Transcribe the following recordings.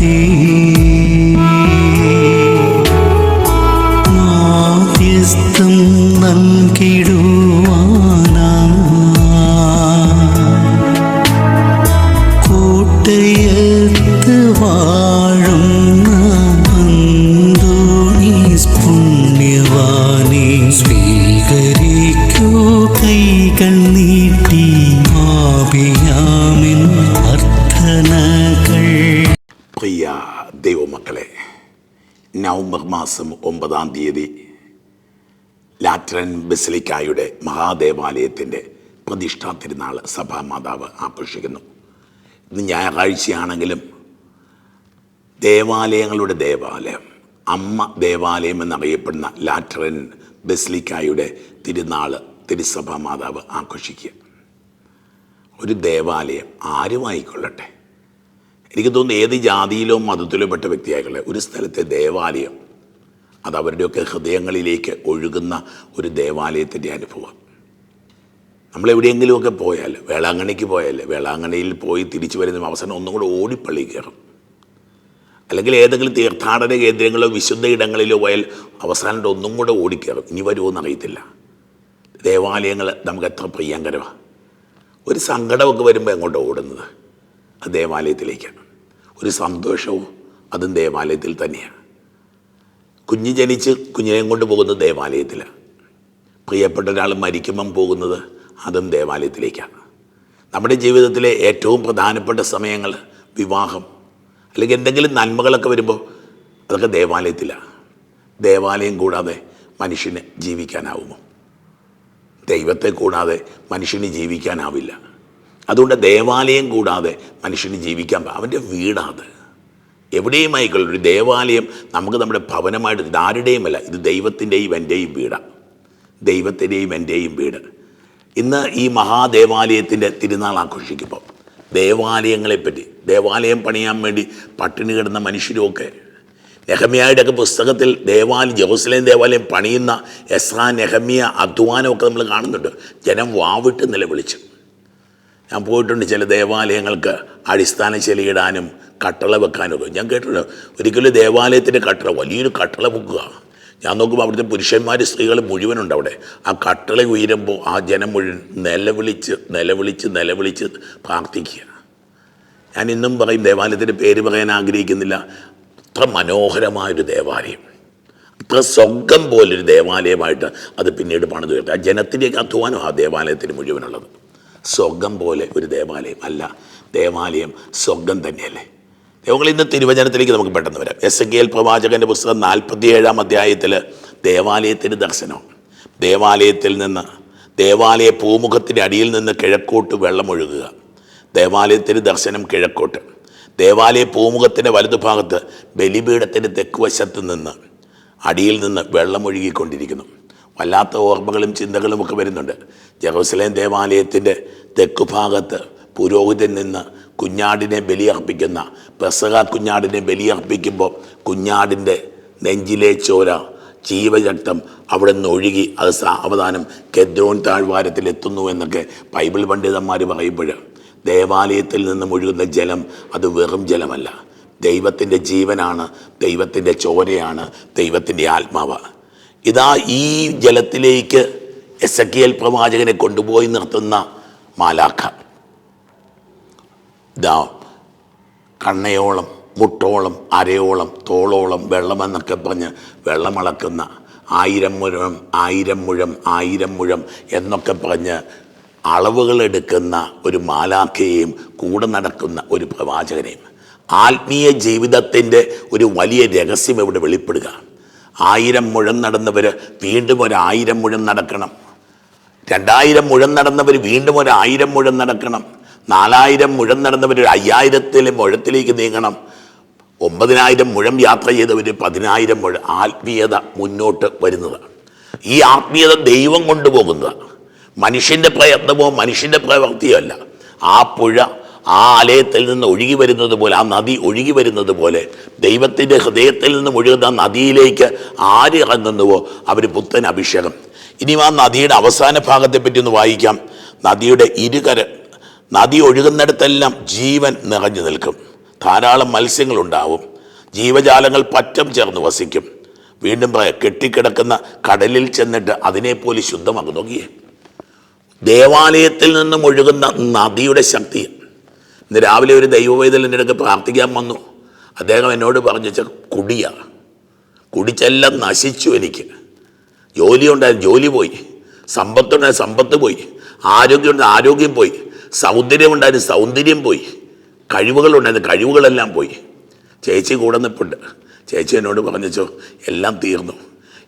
தீ ദൈവമക്കളെ നവംബർ മാസം ഒമ്പതാം തീയതി ലാറ്ററൻ ബസിലിക്കായുടെ മഹാദേവാലയത്തിന്റെ പ്രതിഷ്ഠാ തിരുനാൾ സഭാമാതാവ് ആഘോഷിക്കുന്നു. ഇന്ന് ഞായറാഴ്ചയാണെങ്കിലും ദേവാലയങ്ങളുടെ ദേവാലയം അമ്മ ദേവാലയം എന്നറിയപ്പെടുന്ന ലാറ്ററൻ ബസിലിക്കായുടെ തിരുനാൾ തിരുസഭാ മാതാവ് ആഘോഷിക്കുക. ഒരു ദേവാലയം ആരുമായിക്കൊള്ളട്ടെ? എനിക്ക് തോന്നുന്നു ഏത് ജാതിയിലോ മതത്തിലോ പെട്ട വ്യക്തിയായിക്കളെ ഒരു സ്ഥലത്തെ ദേവാലയം അത് അവരുടെയൊക്കെ ഹൃദയങ്ങളിലേക്ക് ഒഴുകുന്ന ഒരു ദേവാലയത്തിന്റെ അനുഭവം. നമ്മൾ എവിടെയെങ്കിലുമൊക്കെ പോയാൽ വേളാങ്കണ്ണിക്ക് പോയാൽ വേളാങ്കണ്ണിയിൽ പോയി തിരിച്ചു വരുന്ന അവസരം ഒന്നും കൂടെ ഓടിപ്പള്ളി കയറും. അല്ലെങ്കിൽ ഏതെങ്കിലും തീർത്ഥാടന കേന്ദ്രങ്ങളോ വിശുദ്ധ ഇടങ്ങളിലോ പോയാൽ അവസാനം ഒന്നും കൂടെ ഓടിക്കയറും. ഇനി വരുമോ എന്നറിയത്തില്ല. ദേവാലയങ്ങൾ നമുക്ക് എത്ര പ്രിയങ്കരമാണ് ഒരു സങ്കടമൊക്കെ വരുമ്പോൾ എങ്ങോട്ടാണ് ഓടുന്നത്? അത് ദേവാലയത്തിലേക്കാണ് ഒരു സന്തോഷവും അതും ദേവാലയത്തിൽ തന്നെയാണ്. കുഞ്ഞ് ജനിച്ച് കുഞ്ഞിനെയും കൊണ്ട് പോകുന്നത് ദേവാലയത്തിലാണ് പ്രിയപ്പെട്ട ഒരാൾ മരിക്കുമ്പം പോകുന്നത് അതും ദേവാലയത്തിലേക്കാണ്. നമ്മുടെ ജീവിതത്തിലെ ഏറ്റവും പ്രധാനപ്പെട്ട സമയങ്ങൾ വിവാഹം അല്ലെങ്കിൽ എന്തെങ്കിലും നന്മകളൊക്കെ വരുമ്പോൾ അതൊക്കെ ദേവാലയത്തിലാണ് ദേവാലയം കൂടാതെ മനുഷ്യന് ജീവിക്കാനാവുമോ? ദൈവത്തെ കൂടാതെ മനുഷ്യന് ജീവിക്കാനാവില്ല. അതുകൊണ്ട് ദേവാലയം കൂടാതെ മനുഷ്യന് ജീവിക്കാൻ അവന്റെ വീടാത്. എവിടെയും ആയിക്കൊള്ളു ഒരു ദേവാലയം നമുക്ക് നമ്മുടെ ഭവനമായിട്ട് ഇത് ആരുടെയുമല്ല ഇത് ദൈവത്തിന്റെയും എന്റെയും വീടാണ് ദൈവത്തിന്റെയും എന്റെയും വീട്. ഇന്ന് ഈ മഹാദേവാലയത്തിന്റെ തിരുനാൾ ആഘോഷിക്കുമ്പോൾ ദേവാലയങ്ങളെപ്പറ്റി ദേവാലയം പണിയാൻ വേണ്ടി പട്ടിണി കിടന്ന മനുഷ്യരുമൊക്കെ നെഹമിയയുടെയൊക്കെ പുസ്തകത്തിൽ ദേവാലയം ജെറുസലേം ദേവാലയം പണിയുന്ന എസ്രാ നെഹമിയ അധ്വാനമൊക്കെ നമ്മൾ കാണുന്നുണ്ട്. ജനം വാവിട്ട് നിലവിളിച്ചു. ഞാൻ പോയിട്ടുണ്ട് ചില ദേവാലയങ്ങൾക്ക് അടിസ്ഥാന ചെലിയിടാനും കട്ടള വെക്കാനും ഒക്കെ ഞാൻ കേട്ടിട്ടുണ്ട്. ഒരിക്കലും ദേവാലയത്തിന്റെ കട്ടള വലിയൊരു കട്ടള വെക്കുക ഞാൻ നോക്കുമ്പോൾ അവിടുത്തെ പുരുഷന്മാർ സ്ത്രീകൾ മുഴുവനുണ്ട് അവിടെ. ആ കട്ടള ഉയരുമ്പോൾ ആ ജനം മുഴുവൻ നിലവിളിച്ച് നിലവിളിച്ച് നിലവിളിച്ച് പ്രാർത്ഥിക്കുക. ഞാൻ ഇന്നും പറയും ദേവാലയത്തിന്റെ പേര് പറയാൻ ആഗ്രഹിക്കുന്നില്ല. അത്ര മനോഹരമായൊരു ദേവാലയം. അത്ര സ്വർഗം പോലൊരു ദേവാലയമായിട്ട് അത് പിന്നീട് പണിത് ഉയർത്തി ആ ജനത്തിന്റെയൊക്കെ അധ്വാനം ആ ദേവാലയത്തിന് മുഴുവനുള്ളത്. സ്വർഗം പോലെ ഒരു ദേവാലയം അല്ല. ദേവാലയം സ്വർഗം തന്നെയല്ലേ? ദൈവങ്ങൾ ഇന്ന് തിരുവചനത്തിലേക്ക് നമുക്ക് പെട്ടെന്ന് വരാം. എസ് കെ എൽ പ്രവാചകന്റെ പുസ്തകം നാൽപ്പത്തി ഏഴാം അധ്യായത്തിൽ ദേവാലയത്തിന് ദർശനം ദേവാലയത്തിൽ നിന്ന് ദേവാലയ പൂമുഖത്തിന്റെ അടിയിൽ നിന്ന് കിഴക്കോട്ട് വെള്ളമൊഴുകുക ദേവാലയത്തിന് ദർശനം കിഴക്കോട്ട്. ദേവാലയ പൂമുഖത്തിന്റെ വലതുഭാഗത്ത് ബലിപീഠത്തിന്റെ തെക്കുവശത്ത് നിന്ന് അടിയിൽ നിന്ന് വെള്ളമൊഴുകിക്കൊണ്ടിരിക്കുന്നു വല്ലാത്ത ഓർമ്മകളും ചിന്തകളും ഒക്കെ വരുന്നുണ്ട്. ജെറൂസലേം ദേവാലയത്തിന്റെ തെക്കുഭാഗത്ത് പുരോഹിതൻ നിന്ന് കുഞ്ഞാടിനെ ബലിയർപ്പിക്കുന്ന പെസക കുഞ്ഞാടിനെ ബലിയർപ്പിക്കുമ്പോൾ കുഞ്ഞാടിന്റെ നെഞ്ചിലെ ചോര ജീവചട്ടം അവിടെ നിന്ന് ഒഴുകി അത് സാവധാനം കെദ്രോൻ താഴ്വാരത്തിൽ എത്തുന്നു എന്നൊക്കെ ബൈബിൾ പണ്ഡിതന്മാർ പറയുമ്പോൾ ദേവാലയത്തിൽ നിന്നും ഒഴുകുന്ന ജലം അത് വെറും ജലമല്ല. ദൈവത്തിന്റെ ജീവനാണ് ദൈവത്തിന്റെ ചോരയാണ് ദൈവത്തിന്റെ ആത്മാവ് ഇതാ ഈ ജലത്തിലേക്ക് എസ് കെ എൽ പ്രവാചകനെ കൊണ്ടുപോയി നിർത്തുന്ന മാലാഖ. ഇതാ കണ്ണയോളം മുട്ടോളം അരയോളം തോളോളം വെള്ളമെന്നൊക്കെ പറഞ്ഞ് വെള്ളമളക്കുന്ന ആയിരം മുഴം ആയിരം മുഴം ആയിരം മുഴം എന്നൊക്കെ പറഞ്ഞ് അളവുകൾ എടുക്കുന്ന ഒരു മാലാഖയെയും കൂടെ നടക്കുന്ന ഒരു പ്രവാചകനെയും. ആത്മീയ ജീവിതത്തിന്റെ ഒരു വലിയ രഹസ്യം ഇവിടെ വെളിപ്പെടുക. ആയിരം മുഴം നടന്നവർ വീണ്ടും ഒരു ആയിരം മുഴം നടക്കണം. രണ്ടായിരം മുഴം നടന്നവർ വീണ്ടും ഒരു ആയിരം മുഴം നടക്കണം. നാലായിരം മുഴം നടന്നവർ ഒരു അയ്യായിരത്തിലെ മുഴത്തിലേക്ക് നീങ്ങണം. ഒമ്പതിനായിരം മുഴം യാത്ര ചെയ്തവർ പതിനായിരം മുഴം ആത്മീയത മുന്നോട്ട് വരുന്നതാണ്. ഈ ആത്മീയത ദൈവം കൊണ്ടുപോകുന്നതാണ്. മനുഷ്യന്റെ പ്രയത്നമോ മനുഷ്യന്റെ പ്രവൃത്തിയോ അല്ല. ആ പുഴ ആ ആലയത്തിൽ നിന്ന് ഒഴുകി വരുന്നത് പോലെ ആ നദി ഒഴുകി വരുന്നത് പോലെ ദൈവത്തിന്റെ ഹൃദയത്തിൽ നിന്ന് ഒഴുകുന്ന നദിയിലേക്ക് ആര് ഇറങ്ങുന്നുവോ അവർ പുത്തൻ അഭിഷേകം. ഇനി ആ നദിയുടെ അവസാന ഭാഗത്തെപ്പറ്റി ഒന്ന് വായിക്കാം. നദിയുടെ ഇരുകര നദി ഒഴുകുന്നിടത്തെല്ലാം ജീവൻ നിറഞ്ഞു നിൽക്കും. ധാരാളം മത്സ്യങ്ങളുണ്ടാവും. ജീവജാലങ്ങൾ പറ്റം ചേർന്ന് വസിക്കും. വീണ്ടും കെട്ടിക്കിടക്കുന്ന കടലിൽ ചെന്നിട്ട് അതിനെപ്പോലെ ശുദ്ധമാക്കും നോക്കിയേ. ദേവാലയത്തിൽ നിന്നും ഒഴുകുന്ന നദിയുടെ ശക്തി ഇന്ന് രാവിലെ ഒരു ദൈവവൈതലിന്റെ അടുക്ക് പ്രാർത്ഥിക്കാൻ വന്നു. അദ്ദേഹം എന്നോട് പറഞ്ഞു വെച്ചാൽ കുടിയ. കുടിച്ചെല്ലാം നശിച്ചു എനിക്ക്. ജോലി ഉണ്ടായിരുന്നു ജോലി പോയി. സമ്പത്തുണ്ടായ സമ്പത്ത് പോയി. ആരോഗ്യം ഉണ്ടായ ആരോഗ്യം പോയി. സൗന്ദര്യം ഉണ്ടായിരുന്നു സൗന്ദര്യം പോയി. കഴിവുകളുണ്ടായിരുന്നു കഴിവുകളെല്ലാം പോയി. ചേച്ചി കൂടെ നിൽപ്പുണ്ട് ചേച്ചി എന്നോട് പറഞ്ഞു എല്ലാം തീർന്നു.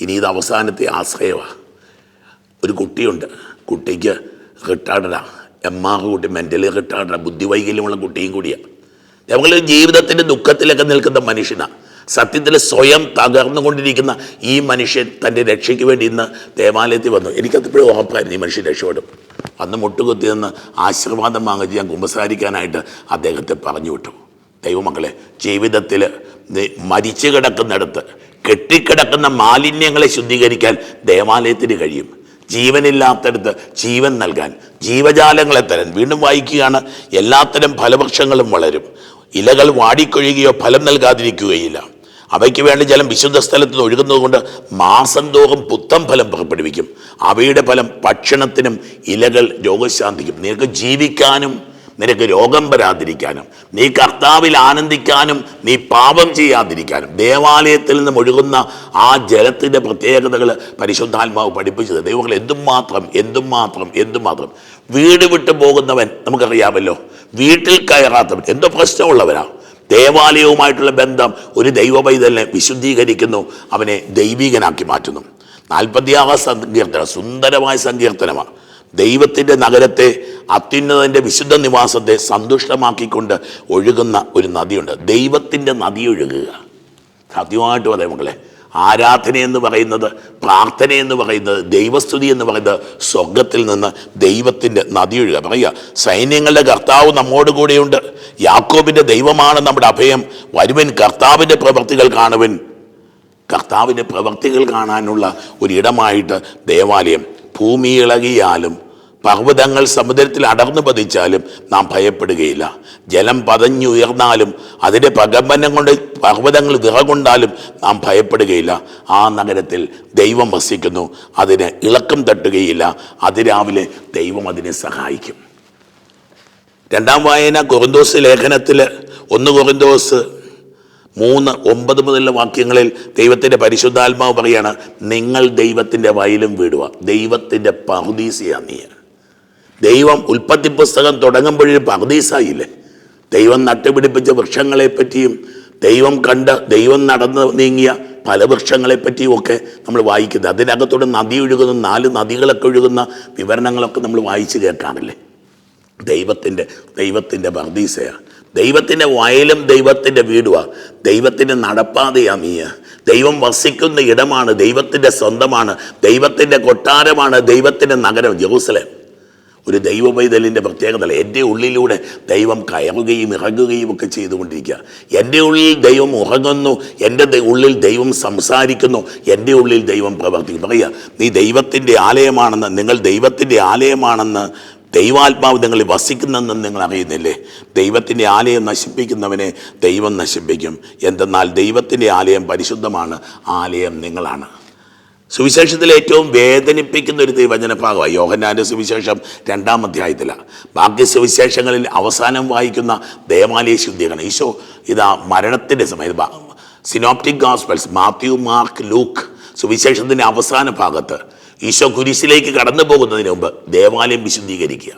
ഇനി ഇത് അവസാനത്തെ ആശ്രയമാണ് ഒരു കുട്ടിയുണ്ട്. കുട്ടിക്ക് റിട്ടയർഡാ എം ആർ കുട്ടി മെന്റലി റിട്ടയർഡാ ബുദ്ധിവൈകല്യമുള്ള കുട്ടിയും കൂടിയാണ് നമ്മൾ ജീവിതത്തിന്റെ ദുഃഖത്തിലൊക്കെ നിൽക്കുന്ന മനുഷ്യനാണ് സത്യത്തിൽ സ്വയം തകർന്നുകൊണ്ടിരിക്കുന്ന ഈ മനുഷ്യൻ തന്റെ രക്ഷയ്ക്ക് വേണ്ടി ഇന്ന് ദേവാലയത്തിൽ വന്നു. എനിക്കതിപ്പോഴും ഉറപ്പായിരുന്നു ഈ മനുഷ്യൻ രക്ഷപ്പെടും. അന്ന് മുട്ടുകുത്തി നിന്ന് ആശീർവാദം വാങ്ങിച്ച് ഞാൻ കുമ്പസാരിക്കാനായിട്ട് അദ്ദേഹത്തെ പറഞ്ഞു വിട്ടു. ദൈവമക്കളെ ജീവിതത്തിൽ മരിച്ചു കിടക്കുന്നിടത്ത് കെട്ടിക്കിടക്കുന്ന മാലിന്യങ്ങളെ ശുദ്ധീകരിക്കാൻ ദേവാലയത്തിന് കഴിയും. ജീവനില്ലാത്തടത്ത് ജീവൻ നൽകാൻ ജീവജാലങ്ങളെ തരാൻ വീണ്ടും വായിക്കുകയാണ്. എല്ലാത്തരം ഫലവൃക്ഷങ്ങളും വളരും. ഇലകൾ വാടിക്കൊഴിയുകയോ ഫലം നൽകാതിരിക്കുകയില്ല. അവയ്ക്ക് വേണ്ടി ജലം വിശുദ്ധ സ്ഥലത്ത് ഒഴുകുന്നതുകൊണ്ട് മാസം തോറും പുത്തം ഫലം പുറപ്പെടുവിക്കും. അവയുടെ ഫലം ഭക്ഷണത്തിനും ഇലകൾ രോഗശാന്തിക്കും. നിനക്ക് ജീവിക്കാനും നിനക്ക് രോഗം വരാതിരിക്കാനും നീ കർത്താവിൽ ആനന്ദിക്കാനും നീ പാപം ചെയ്യാതിരിക്കാനും ദേവാലയത്തിൽ നിന്ന് ഒഴുകുന്ന ആ ജലത്തിന്റെ പ്രത്യേകതകൾ പരിശുദ്ധാത്മാവ് പഠിപ്പിച്ചത്. ദൈവങ്ങൾ എന്തും മാത്രം എന്തും മാത്രം എന്തും മാത്രം വീട് വിട്ടു പോകുന്നവൻ നമുക്കറിയാമല്ലോ. വീട്ടിൽ കയറാത്തവൻ എന്തോ പ്രശ്നമുള്ളവരാ ദേവാലയവുമായിട്ടുള്ള ബന്ധം ഒരു ദൈവ പൈതലിനെ വിശുദ്ധീകരിക്കുന്നു അവനെ ദൈവികനാക്കി മാറ്റുന്നു. നാൽപ്പത്തിയാറാം സങ്കീർത്തനം സുന്ദരമായ സങ്കീർത്തനമാണ് ദൈവത്തിന്റെ നഗരത്തെ അത്യുന്നതന്റെ വിശുദ്ധ നിവാസത്തെ സന്തുഷ്ടമാക്കിക്കൊണ്ട് ഒഴുകുന്ന ഒരു നദിയുണ്ട്. ദൈവത്തിന്റെ നദി ഒഴുകുക. സത്യമായിട്ട് പറയാം മക്കളെ. ആരാധന എന്ന് പറയുന്നത് പ്രാർത്ഥന എന്ന് പറയുന്നത് ദൈവസ്തുതി എന്ന് പറയുന്നത് സ്വർഗത്തിൽ നിന്ന് ദൈവത്തിന്റെ നദി ഒഴുകുക. പറയുക സൈന്യങ്ങളുടെ കർത്താവ് നമ്മോട് കൂടെയുണ്ട്. യാക്കോബിന്റെ ദൈവമാണ് നമ്മുടെ അഭയം. വരുവൻ കർത്താവിന്റെ പ്രവൃത്തികൾ കാണുവൻ. കർത്താവിന്റെ പ്രവൃത്തികൾ കാണാനുള്ള ഒരിടമായിട്ട് ദേവാലയം ഭൂമി ഇളകിയാലും പർവതങ്ങൾ സമുദ്രത്തിൽ അടർന്നു പതിച്ചാലും നാം ഭയപ്പെടുകയില്ല. ജലം പതഞ്ഞുയർന്നാലും അതിന്റെ പ്രകമ്പനം കൊണ്ട് പർവതങ്ങൾ വിറകൊണ്ടാലും നാം ഭയപ്പെടുകയില്ല. ആ നഗരത്തിൽ ദൈവം വസിക്കുന്നു. അതിന് ഇളക്കം തട്ടുകയില്ല. അതിരാവിലെ ദൈവം അതിനെ സഹായിക്കും. രണ്ടാം വായന കൊറിന്തോസ് ലേഖനത്തിൽ ഒന്ന് കൊറിന്തോസ് മൂന്ന് ഒമ്പത് മുതലുള്ള വാക്യങ്ങളിൽ ദൈവത്തിന്റെ പരിശുദ്ധാത്മാവ് പറയാണ് നിങ്ങൾ ദൈവത്തിന്റെ വയലും വീടുക. ദൈവത്തിന്റെ പറുദീസയാ നീ. ദൈവം ഉൽപ്പത്തി പുസ്തകം തുടങ്ങുമ്പോഴൊരു പറുദീസായില്ലേ ദൈവം നട്ടുപിടിപ്പിച്ച വൃക്ഷങ്ങളെ പറ്റിയും ദൈവം കണ്ട് ദൈവം നടന്ന് നീങ്ങിയ പല വൃക്ഷങ്ങളെ പറ്റിയും ഒക്കെ നമ്മൾ വായിക്കുന്നത്. അതിനകത്തോടെ നദി ഒഴുകുന്ന നാല് നദികളൊക്കെ ഒഴുകുന്ന വിവരണങ്ങളൊക്കെ നമ്മൾ വായിച്ച് കേൾക്കാറില്ലേ? ദൈവത്തിന്റെ ദൈവത്തിന്റെ വർദ്ധീസയാണ് ദൈവത്തിന്റെ വയലും ദൈവത്തിന്റെ വീടുമാണ് ദൈവത്തിന്റെ നടപ്പാതയാണ് നീ. ദൈവം വസിക്കുന്ന ഇടമാണ് ദൈവത്തിന്റെ സ്വന്തമാണ് ദൈവത്തിന്റെ കൊട്ടാരമാണ് ദൈവത്തിന്റെ നഗരം ജെറൂസലേം. ഒരു ദൈവ പൈതലിന്റെ പ്രത്യേകത എന്റെ ഉള്ളിലൂടെ ദൈവം കയറുകയും ഇറങ്ങുകയും ഒക്കെ ചെയ്തുകൊണ്ടിരിക്കുക. എന്റെ ഉള്ളിൽ ദൈവം ഉറങ്ങുന്നു എന്റെ ഉള്ളിൽ ദൈവം സംസാരിക്കുന്നു എന്റെ ഉള്ളിൽ ദൈവം പ്രവർത്തിക്കുന്നു. പറയുക നീ ദൈവത്തിന്റെ ആലയമാണെന്ന് നിങ്ങൾ ദൈവത്തിന്റെ ആലയമാണെന്ന് ദൈവാത്മാവ് നിങ്ങളിൽ വസിക്കുന്നെന്ന് നിങ്ങൾ അറിയുന്നില്ലേ? ദൈവത്തിന്റെ ആലയം നശിപ്പിക്കുന്നവനെ ദൈവം നശിപ്പിക്കും. എന്തെന്നാൽ ദൈവത്തിന്റെ ആലയം പരിശുദ്ധമാണ് ആലയം നിങ്ങളാണ്. സുവിശേഷത്തിലെ ഏറ്റവും വേദനിപ്പിക്കുന്ന ഒരു തിരുവചന ഭാഗമാണ് സുവിശേഷം രണ്ടാം അധ്യായത്തിലാണ് ബാക്കി സുവിശേഷങ്ങളിൽ അവസാനം വായിക്കുന്ന ദേവാലയ ശുദ്ധീകരണം. ഈശോ ഇതാ മരണത്തിന്റെ സമയത്ത് synoptic gospels Matthew Mark Luke സുവിശേഷത്തിന്റെ അവസാന ഭാഗത്ത് ഈശോ കുരിശിലേക്ക് കടന്നു പോകുന്നതിന് മുമ്പ് ദേവാലയം വിശുദ്ധീകരിക്കുക.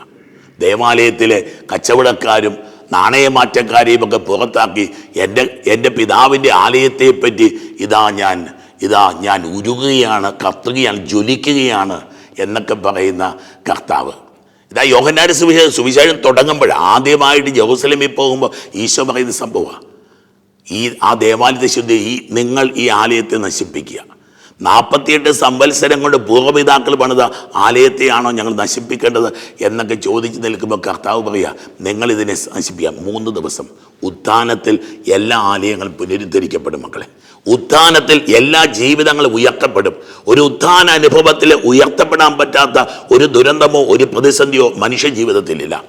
ദേവാലയത്തിലെ കച്ചവടക്കാരും നാണയമാറ്റക്കാരെയും ഒക്കെ പുറത്താക്കി എന്റെ എന്റെ പിതാവിന്റെ ആലയത്തെപ്പറ്റി ഇതാ ഞാൻ ഇതാ ഞാൻ ഉരുകുകയാണ് കത്തുകയാണ് ജ്വലിക്കുകയാണ് എന്നൊക്കെ പറയുന്ന കർത്താവ്. ഇതാ യോഹന്നാട് സുവിശേഷം സുവിശേഷം തുടങ്ങുമ്പോൾ ആദ്യമായിട്ട് ജെറൂസലേമിൽ പോകുമ്പോൾ ഈശോ പറയുന്ന സംഭവമാണ്. ഈ ആ ദേവാലയത്തെ ശുദ്ധി ഈ നിങ്ങൾ ഈ ആലയത്തെ നശിപ്പിക്കുക. നാൽപ്പത്തിയെട്ട് സംവത്സരം കൊണ്ട് പൂർവപിതാക്കൾ പണിത ആലയത്തെയാണോ ഞങ്ങൾ നശിപ്പിക്കേണ്ടത് എന്നൊക്കെ ചോദിച്ച് നിൽക്കുമ്പോൾ കർത്താവ് പറയുക നിങ്ങളിതിനെ നശിപ്പിക്കുക മൂന്ന് ദിവസം ഉത്ഥാനത്തിൽ എല്ലാ ആലയങ്ങളും പുനരുദ്ധരിക്കപ്പെടും മക്കളെ. ഉത്ഥാനത്തിൽ എല്ലാ ജീവിതങ്ങളും ഉയർത്തപ്പെടും. ഒരു ഉത്ഥാന അനുഭവത്തിൽ ഉയർത്തപ്പെടാൻ പറ്റാത്ത ഒരു ദുരന്തമോ ഒരു പ്രതിസന്ധിയോ മനുഷ്യ ജീവിതത്തിലില്ല.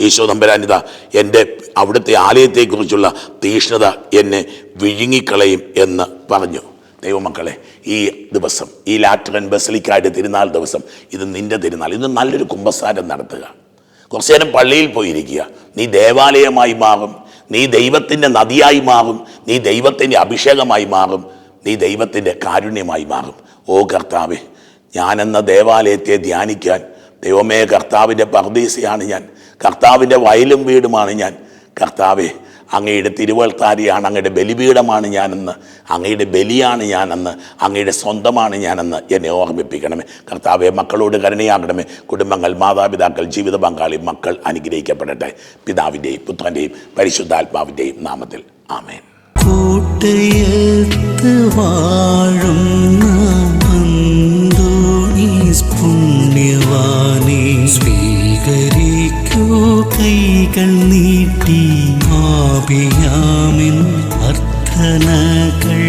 ഈശോ നമ്പരാനിത എന്റെ അവിടുത്തെ ആലയത്തെക്കുറിച്ചുള്ള തീഷ്ണത എന്നെ വിഴുങ്ങിക്കളയും എന്ന് പറഞ്ഞു. ദൈവമക്കളെ ഈ ദിവസം ഈ ലാറ്ററൻ ബസലിക്കായുടെ തിരുനാൾ ദിവസം ഇത് നിന്റെ തിരുനാൾ. ഇത് നല്ലൊരു കുമ്പസാരം നടത്തുക. കുറച്ചു നേരം പള്ളിയിൽ പോയിരിക്കുക. നീ ദേവാലയമായി മാറും. നീ ദൈവത്തിന്റെ നദിയായി മാറും. നീ ദൈവത്തിന്റെ അഭിഷേകമായി മാറും. നീ ദൈവത്തിന്റെ കാരുണ്യമായി മാറും. ഓ കർത്താവെ ഞാനെന്ന ദേവാലയത്തെ ധ്യാനിക്കാൻ ദൈവമേ കർത്താവിന്റെ പർദീസയാണ് ഞാൻ. കർത്താവിന്റെ വയലും വീടുമാണ് ഞാൻ. കർത്താവെ അങ്ങയുടെ തിരുവൾത്താരിയാണ് അങ്ങയുടെ ബലിപീഠമാണ് ഞാനെന്ന് അങ്ങയുടെ ബലിയാണ് ഞാനെന്ന് അങ്ങയുടെ സ്വന്തമാണ് ഞാനെന്ന് എന്നെ ഓർമ്മിപ്പിക്കണമേ. കർത്താവെ മക്കളോട് കരുണയാകണമേ. കുടുംബങ്ങൾ മാതാപിതാക്കൾ ജീവിത പങ്കാളി മക്കൾ അനുഗ്രഹിക്കപ്പെടട്ടെ. പിതാവിന്റെയും പുത്രന്റെയും പരിശുദ്ധാത്മാവിന്റെയും നാമത്തിൽ. ആമേൻ. കൂട്ടയത്ത് വാഴുന്ന പുണ്യവാനെ കേട്ടു കൈകൾ നീട്ടി ആപിയാമിൻ അർത്ഥനകൾ